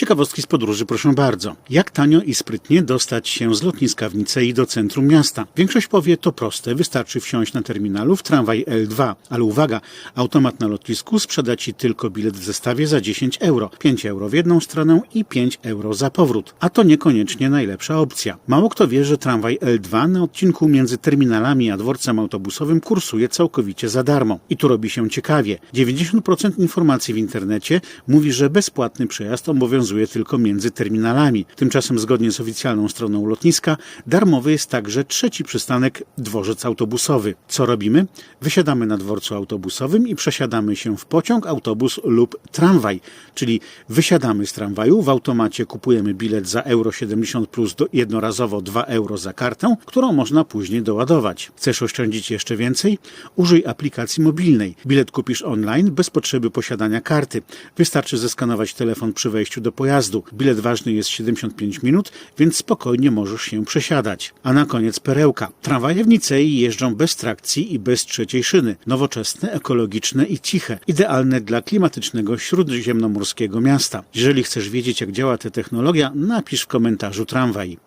Ciekawostki z podróży, proszę bardzo. Jak tanio i sprytnie dostać się z lotniska w Nicei do centrum miasta? Większość powie, to proste, wystarczy wsiąść na terminalu w tramwaj L2. Ale uwaga, automat na lotnisku sprzeda Ci tylko bilet w zestawie za 10 euro. 5 euro w jedną stronę i 5 euro za powrót. A to niekoniecznie najlepsza opcja. Mało kto wie, że tramwaj L2 na odcinku między terminalami a dworcem autobusowym kursuje całkowicie za darmo. I tu robi się ciekawie. 90% informacji w internecie mówi, że bezpłatny przejazd obowiązuje tylko między terminalami. Tymczasem zgodnie z oficjalną stroną lotniska darmowy jest także trzeci przystanek dworzec autobusowy. Co robimy? Wysiadamy na dworcu autobusowym i przesiadamy się w pociąg, autobus lub tramwaj. Czyli wysiadamy z tramwaju, w automacie kupujemy bilet za euro 70 plus do jednorazowo 2 euro za kartę, którą można później doładować. Chcesz oszczędzić jeszcze więcej? Użyj aplikacji mobilnej. Bilet kupisz online bez potrzeby posiadania karty. Wystarczy zeskanować telefon przy wejściu do pojazdu. Bilet ważny jest 75 minut, więc spokojnie możesz się przesiadać. A na koniec perełka. Tramwaje w Nicei jeżdżą bez trakcji i bez trzeciej szyny. Nowoczesne, ekologiczne i ciche. Idealne dla klimatycznego śródziemnomorskiego miasta. Jeżeli chcesz wiedzieć, jak działa ta technologia, napisz w komentarzu tramwaj.